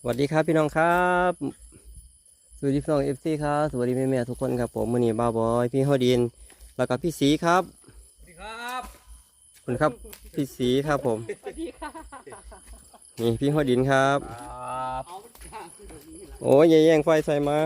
สวัสดีครับพี่น้องครับสวัสดีพี่น้องเอฟซีครับสวัสดีแม่แม่ๆทุกคนครับผมมือนี้บ้าวบอยพี่ฮอดิน แล้วก็พี่สีครับสวัสดีครับขอบคุณครับพี่สีครับผมสวัสดีค่ะนี่พี่ฮอดินครับ ครับเอากลางคือแบบนี้แหละโอ้ยอย่าแย่งไฟใส่มา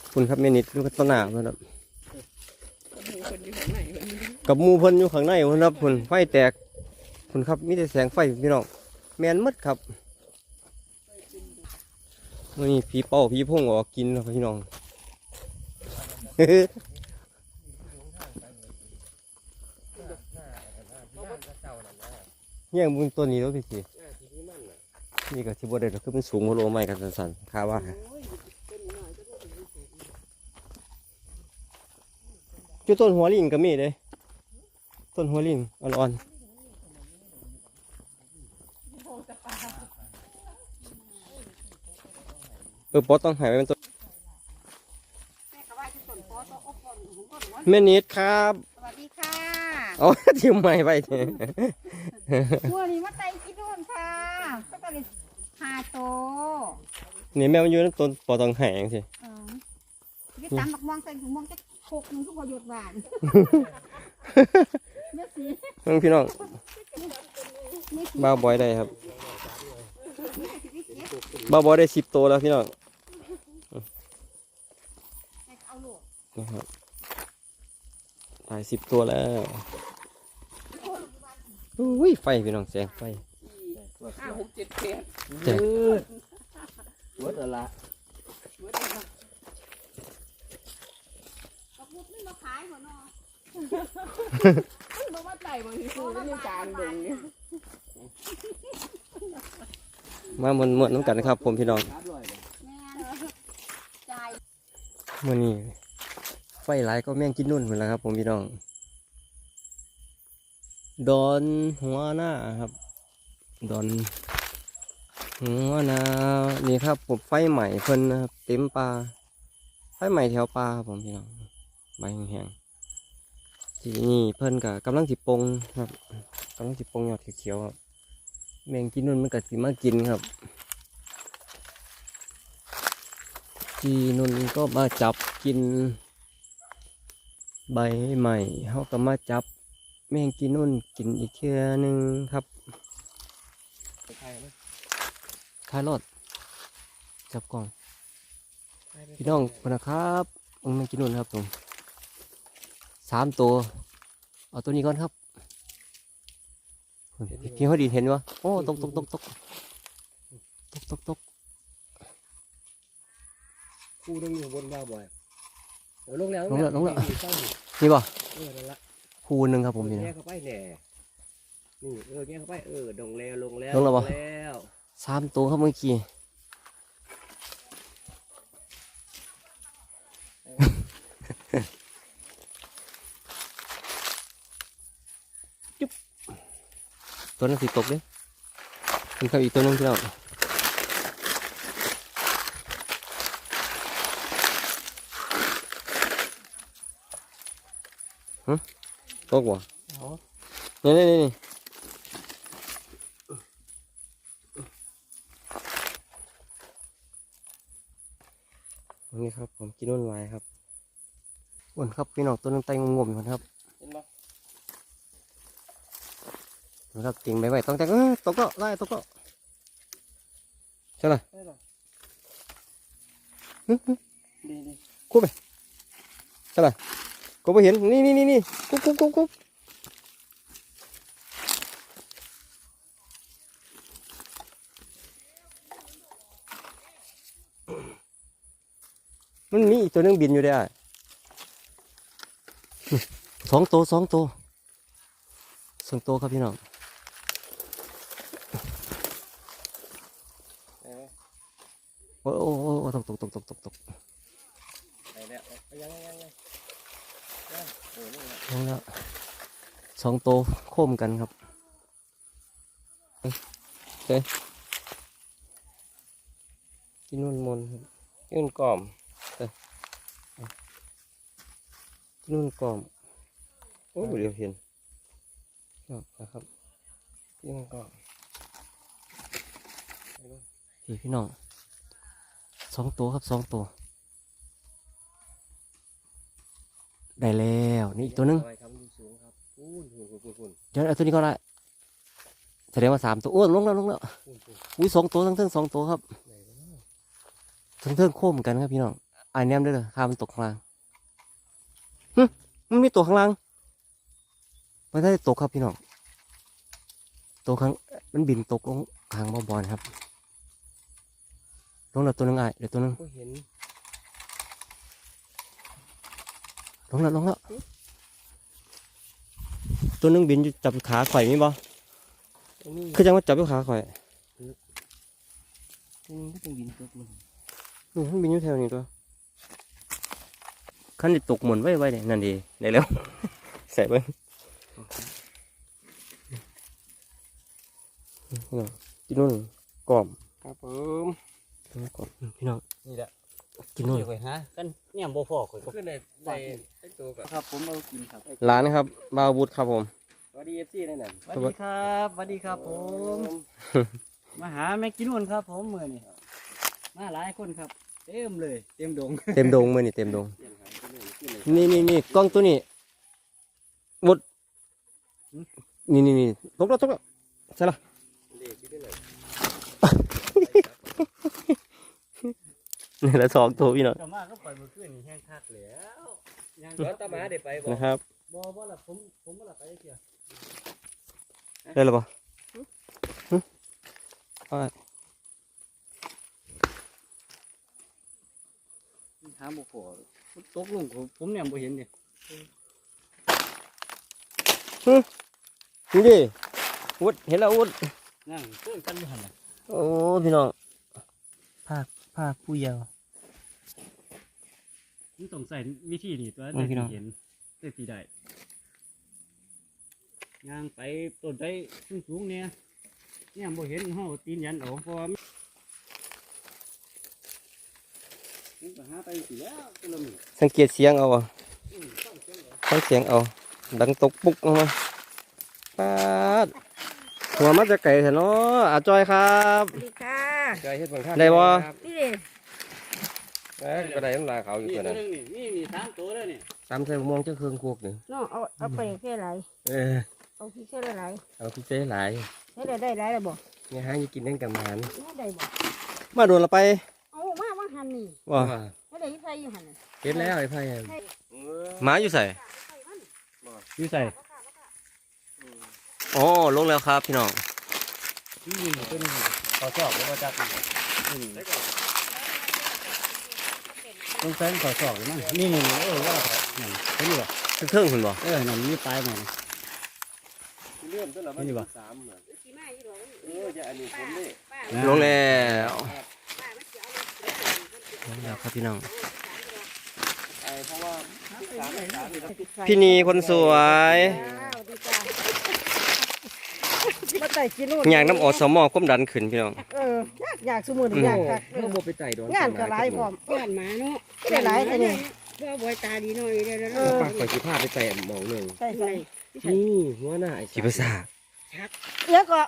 ขอบคุณครับเมนิดลูกต้นหนาเพื่อนครับหมูคนอยู่ข้างในวันนี้กับหมูเพิ่นอยู่ข้างในเพื่อนครับคุณไฟแตกขอบคุณครับมีแต่แสงไฟพี่น้อง แมนหมดครับมื่อนี้ผีเป้าผีพุ่งออกกินแล้วพี่น้องแย่งมึงตัวนี้แล้วพี่สินี่ก็ที่บ่ได้ดอกคือมันสูงกว่าโลไม้กันสั่นๆคาว่าโอ้ยเป็นหน่อยก็ต้องเป็นสูงจุดต้นหัวลิงก็มีเด้ต้นหัวลิงอ่อนๆ เออปอต้องหายไปเป็นต้นแม่ก็ว่าที่ต้นโพต้องอบก่อนหุงก่อนหัวแม่นิดครับ สวัสดีค่ะเอาทิมใหม่ไปเถอะหัวนี้มาไต่กินนู่นค่ะก็ต้องเลยหาโตนี่แม่มันอยู่ในต้นปอต้องหายจังสิเออยี่ตามบักม่วงใส่ถุงม่วงจะโคกหนึงทุกพอหยดหวานแม่สีเพิ่งพี่น้องแม่สีบ้าวบอยได้ครับ บ้าวบอยได้สิบตัวแล้วพี่น้องเอาลูกนะครับถ่ายสิบตัวแล้วอุ้ยไฟพี่น้องแสงไฟห้าหกเจ็ดแปดแจกเวิร์ดอะไรเบิดเลยค่ะกระพุ้นี่มาขายหัวเนอบอกว่าไต่บางทีคือไม่มีจานเบิ่งเนี่ย มาเหมือนเหมือนน้ำกันนะครับ ผมพี่น้องครับด้วยเลยแม่จ่ายมื่อนี้ไฟหลายก็แม่งกินนุ่นเหมือนแล้วครับ ผมพี่น้อง ดอนหัวหน้าครับ ดอนหัวหน้านี่ครับผมไฟใหม่เพิ่นนะครับเต็มปลาไฟใหม่แถวปลาครับผมพี่น้องใบแห้งๆทีนี่เพิ่นกับกำลังสิปงครับกำลังสิปงยอดเขียวๆครับ แมงกินนุ่นมันก็สิมากินครับจีนุ่นก็มาจับกิน ใบใหม่เขาก็มาจับ แมงกินนุ่นกินอีกเทื่อหนึงครับใครไหมท้ายรถจับกล่อง พี่น้องคนนะครับองแมงกินนุ่นครับผมสามตัว เอาตัวนี้ก่อนครับ พี่เขาดีเห็นวะโอ้ตกตกตกตกตกตกตกกูต้องอยู่บนบ้าบ่อยลงแล้วลงแล้วลงแล้วนี่เจ้านี่นี่ป่ะเออนั่นละคูหนึ่งครับผมนี่อแยนะกเข้าไปแหน่นี่เออแยกเข้าไปเออดงแล้วลงแล้วลงแล้วบ่สามตัวครับเมื่อกี้จุ๊บ ตัวนั้นสิตกเลยมีครับอีกตัวนึงที่เราฮะตกวะนี่นี่นี่นี่ครับผมกินนุ่นไว้ครับอ้วนครับพี่น้องตัวนึงไตงงมๆอยู่ครับ เห็นปะนะครับติงไปไว้ต้องแต่เออตกก็ไล่ตกก็ใช่ไหมได้หรอหึหึดีดีใช่ไหมก็ไปเห็นนี่นี่นี่นี่กุ๊บกุ๊บกุ๊บกุ๊บมันมีอีกตัวหนึงบินอยู่ได้อะนี่สองตัวสองตัวสองตัวครับพี่น้อง ได้ไหม โอ้โอ้โอ้โอ้ตกตกตกตกตกตก ได้แล้วเอายังยังยังยังยังเออนี่แหละ ลงแล้ว สองตัวโค้มกันครับเอ้ยโอเคกินนุ่นมนครับกินนุ่นกล่อมเอ้ยกินนุ่นกล่อมโอ้ยเดี๋ยวเห็นครับนะครับกินนุ่นกล่อมพี่พี่น้องสองตัวครับสองตัว ได้แล้ว นี่อีกตัวหนึงลอยครับอยู่สูงครับปูนปูนปูนปูนปูน เดี๋ยวเอาตัวนี้ก็ได้แสดงว่าสามตัวโอ้ลงแล้วลงแล้วปูนปูนอุ้ยสองตัวทั้งเทิงสองตัวครับไหนวะเนาะทั้งเทิงโค้มกันครับพี่น้องอันนี้ได้เลยข้ามมันตกข้างล่างหึมันมีตัวข้างล่างมันได้ตกครับพี่น้องตัวข้างมันบินตกลงทางบ่อบอลครับลงแล้วตัวหนึงอะเดี๋ยวตัวหนึงก็เห็นลงแล้วลงแล้ว ตัวหนึงบินอยู่จับขาข่อยมีบ่ตรงนี้คือจังว่าจับอยู่ขาข่อยตรงนี้ก็ต้องบินตกลงอืมมันบินอยู่แถวนี้ตัวขันที่ตกหมุนไว้ไว้เนี่ยนั่นดีได้แล้วใส่เบิ้งกินนู่นกรอบครับผมกรอบพี่น้องนี่แหละ กินนู่นข่อยฮะกันเนี่ยบ่พอข่อยก็ขึ้นในในไอ้ตัวกับครับผมเอากินครับร้านนะครับบาวบุตรครับผมสวัสดีเอฟซีนั่นน่ะสวัสดีครับสวัสดีครับผมมาหาแม่กินวนครับ ผมเมื่อนี่มาหลายคนครับ เต็มเลย เต็มดงเต็มดงมือนี่เต็มดงนี่นี่นี่กล้องตัวนี้บุตรนี่นี่นี่ตกแล้วตกแล้วใช่ละ เด็กที่ได้เลย นี่แหละสองตัวพี่น้องจะมาก็ปล่อยมือขึ้นนี่แห้งคักแล้วยังร้อนตาหมาได้ไปบ่นะครับบ่บ่ละผมผมบ่ละไปเกี่ยวได้แล้วปะหึเอาไว้หาบ่พอตกลงผมผมเนี่ยบ่เห็นเนี่ยนี่ดิวุดเห็นแล้ววุดนั่งเพื่อนกันอยู่หั่นน่ะโอ้พี่น้องภาค ภาคผู้เยาว์ มันต้องใส่วิธีนี่ตัวโอ้ยพี่น้องเห็นได้ทีได้ย่างไปต้นได้สูงๆเนี่ยเนี่ยบ่เห็นเฮาตีนยันเอาเพราะว่ามันก็หาไปสิแล้วตัวละมื้อสังเกตเสียงเอาอะฟังเสียงเอา ดังตกปุกออกมาปาดหัวมาจะไก่เถอะเนาะอาจอยครับ สวัสดีค่ะ ใจเฮ็ดบางท่านได้บ่นี่เด้ เอ้ยก็ได้น้ำลายเขาอยู่นี่ตัวตัวนั้นหนึงนี่นี่นี่สามตัวแล้วนี่ตามใส่มองเจ้าเครื่องควกนึ่งน้องเอาเอาไปแค่ไรเออเอาพี่แค่ไรเอาพี่เจ๊หลายให้ได้ได้ไรแล้วบ่เนี่ยฮะยังกินนั่งกับหมานให้ได้บ่มาโดนเราไปเอามาว่าหันนี่ว่าให้ได้ที่ใส่อยู่หันเห็นแล้วไอ้ไพ่ออหมาอยู่ใส่อยู่ใส่อ๋อลงแล้วครับพี่น้องนี่นี่ตัวนี้เขาชอบแล้วก็จับนี่ ต้องใส่เขาชอบมั้งนี่นี่เออว่านั่นเห็นอยู่บ่เครื่องคุณบ่เออนั่นมีปลายมัน เลื่อนตัวละมันนี่บ่สามเหมือนเออจะอันนี้ผมนี่ลงแล้วลงแล้วครับพี่น้อง ไอ้เพราะว่าที่สามสามนี่ต้องพี่นีคนสวยอ้าวดีจ้ามาไต่กินนู่นอย่างน้ำอสมอความดันขึ้นพี่น้อง เออ อยากอยากสมืออยากคักเราบ่ไปไต่โดนงานก็หลายพร้อมบ้านหมาเนาะได้หลายแต่นี่ว่าบอยตาดีหน่อยเด้อแล้วเออปากข่อยสิพาไปไต่หมองหนึ่งใส่ใส่นี่หัวหน้าไอ้จิภาษาเดี๋ยวก็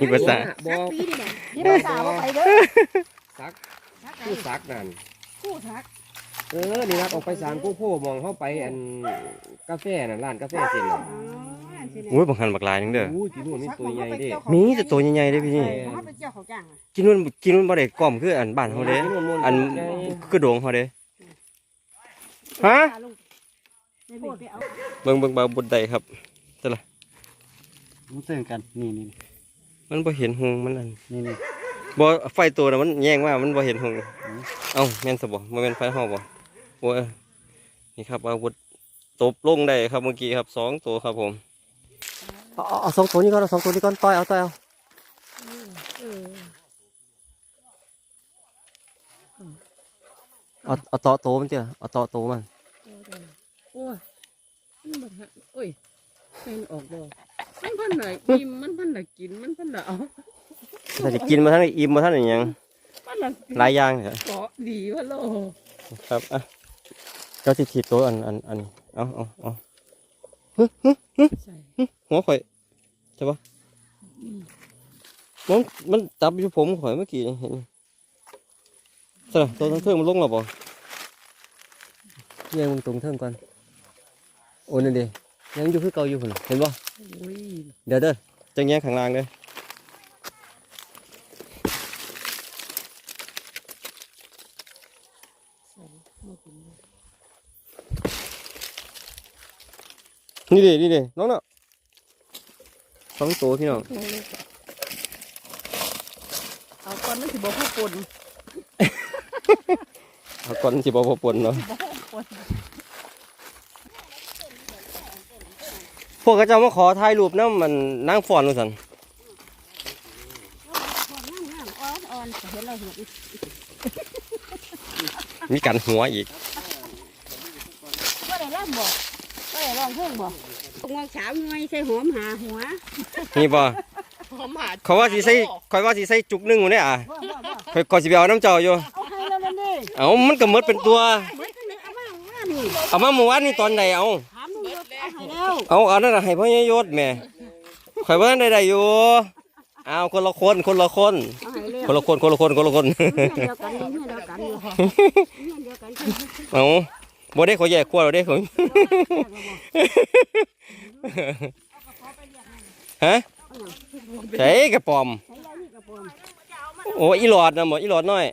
จิภาษาบอปีนี่บ่ยี่ภาษาว่าไปเด้อซักผู้ซักนั่น คู่ทักเออ นี่ครับออกไปสารผู้โพมองเข้าไปอันกาแฟน่ะร้านกาแฟเสร็จแล้วอ๋อ สิเนี่ยอุ้ยบางหันบักลายนึงเด้ออู้ยพี่นู่นมีตัวใหญ่เด้มีแต่ตัวใหญ่ๆเด้อพี่นี่เขาไปเจ้าเขาจ้างอะกินนู่นกินนู่นบ่ได้กล่อมคืออันบ้านเฮาเด้อันคือโดงเฮาเด้ฮะไม่พูดไปเอาเบิ่งเบิ่งบาบุดใดครับมันเสื่อกันนี่นี่มันบ่เห็นหงมันอันนี่นี่บ่ไฟตัวน่ะมันแย่งว่ามันบ่เห็นหงเอ้าแม่นซะบ่บ่แม่นไฟเฮาบ่โอ้ยนี่ครับอาวุธตบลงได้ครับเมื่อกี้ครับสองตัวครับผม เอาเอาเอาสองตัวนี้ก่อนเอาสองตัวนี้ก่อนต่อยเอาต่อยเอาเออเอาเอาต่อโตมันเจ้าเอาต่อโตมันโอ้ยมันบ่ทันโอ้ยเป็นออกดอกมันพันไหนอิ่มมันพันไหนกินมันพันไหนเอาถ้าจะกินมาท่านได้อิ่มมาท่านได้หยังพันไหนหลายอย่างเถอะเกาะดีวะโลครับอะเจ้าสิถีบตัวอันอันอันนี้เอาเอาเอา ใส่หัวข่อยใช่ปะมันมันจับอยู่ผมข่อยเมื่อกี้นี่เห็นใช่ละตัวทั้งเทิงมันลงหรอบ่ยังมึงตรงเทิงก่อนโอ้นั่นดิยังอยู่คือเก่าอยู่พุ่นน่ะเห็นบ่โอ้ยเดี๋ยวเด้อจังแยงข้างล่างเด้อ นี่ดินี่ดิน้องเนาะสองตัวพี่น้องเอาก่อนมันสิบ่พอปนเอาก่อนสิบ่พอปนเนาะพวกเขาเจ้ามาขอถ่ายรูปน้ำมันนั่งฟอนว่าสันอ่อนอ่อนเห็นเราเห็นมีกันหัวอีกก็ได้ร่ำบอก ก็ได้ร้องเพลงบอกงวงสามหน่วยใส่หอมหาหัวนี่บ่หอมหาเขาว่าสิใส่คอยว่าสิใส่จุกหนึงอยู่เนี่ยอะว่าว่าว่าคอยก่อนสิไปเอาน้ำเจ้าอยู่เอาให้แล้วนั่นดิเอามันก็หมดเป็นตัวเหมือนกันเลยเอามาเอามานี่เอามาเมื่อวานนี่ตอนใดเอาถามลุงยศเอาให้แล้วเอาเอานั่นน่ะให้พ่อยายศแหม่ข่อยว่าได้ได้อยู่เอาคนละคนคนละคน เอาให้แล้วคนละคนคนละคนคนละคน เงี้ยเดียวกันเงี้ยเดียวกันอยู่เงี้ยเดียวกันกันเอา บ่ได้ขอแยกขั้วเราได้ขอฮะใส่กระป๋อมใช้ยานี่กระปอม โอ้อีหลอดนะหมออีหลอดน้อย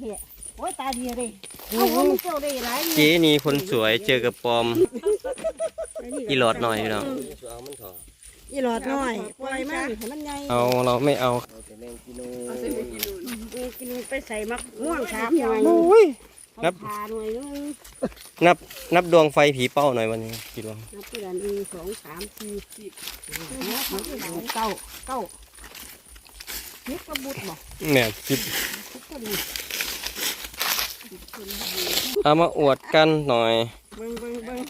เถอะโอ้ยตาดีเลยเจ้าได้หลายเจนี่คนสวยเจอกระป๋อม อีหลอดน้อยพี่น้องอีหลอดน้อยปล่อยมันให้มันใหญ่เอาเราไม่เอาเอาแมงกิโลกินไปใส่มักม่วงสามหน่วยโอ้ย นับพาหน่วยนึงนับ นับดวงไฟผีเป้าหน่อยวันนี้กี่ดวงนับเดือนหนึ่งสองสามสี่สิบเก้าเก้านิดกระบุดบอกแม่คิดทุกคนนี่เอามาอวดกันหน่อยเบิ้งเบิ้งเบิ้ง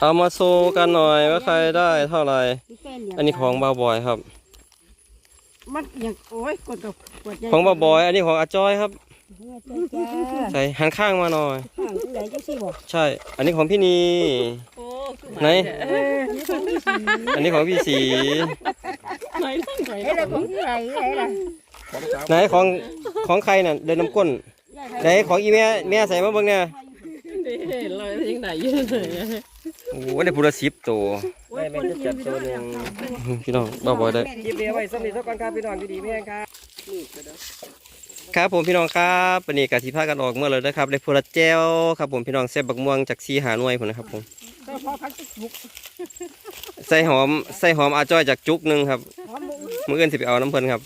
เอามาโซกันหน่อยว่าใครได้เท่าไหร่พี่แฟนเลี้ยอันนี้ของบาวบอยครับ มันอย่างโอ้ยกดกับกดของบาวบอย อันนี้ของอาจอยครับ จ้าใส่หันข้างมาหน่อยข้างที่ไหนจังสิบอกใช่ อันนี้ของพี่นีโอ้คือไหน เออนี่ของพี่สีอันนี้ของพี่สี ไหนทั้งไหนไอ้ละของพี่ไหนไอ้ละไหนของของใครน่ะเดินน้ำก้นไหนของอีแม่แม่ใส่มาเบิ่งเนี่ยเด้ลอยยังไหนอยู่ไหนโอ้โหได้พูดละสิบตัวได้แมงจะจับตัวหนึ่งพี่น้องบาวบอยได้ คลิปเดียวไว้สำหรับทุกคนครับพี่น้องอยู่ดีแม่งครับ ครับผมพี่น้องครับวันนี้กสิพากันออกเมื่อเลยนะครับได้พูดละแจ้วครับผมพี่น้องเส้บักม่วงจากซีหาหน่วยผมนะครับผมก็พอพักบุกใส่หอมใส่หอมอาจ้อยจากจุกหนึ่งครับหอมบุกมืออื่นสิไปเอาน้ำเพลินครับ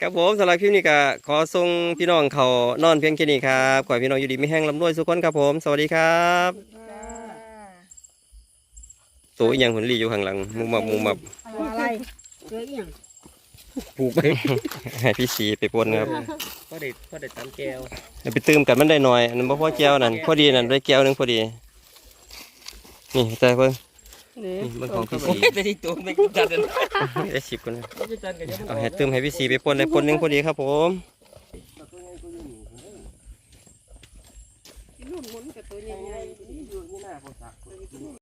ครับผมสำหรับคลิปนี้ก็ขอส่งพี่น้องเขานอนเพียงแค่นี้ครับขอให้พี่น้องอยู่ดีไม่แห้งลำรวยทุกคนครับผม สวัสดีครับตัวอีหยังผลรีอยู่ข้างหลังมุมมับมุมมับอะไรเจออีหยัง ผูกไปให้พี่สีไปปนครับก็ได้ก็ได้ตามแก้วเดี๋ยวไปตื้มกันมันได้หน่อยอันนั้นบ่พอแก้วนั่นพอดีนั่นได้แก้วหนึงพอดี นี่แต่เพิ่งนี่นี่เบิ่งของพี่สีได้ที่ตัวไม่จัดเลยได้สิบคนนะจะจัดกันยังเอาให้ตื้มให้พี่สีไปปนได้ปนหนึงพอดีครับผม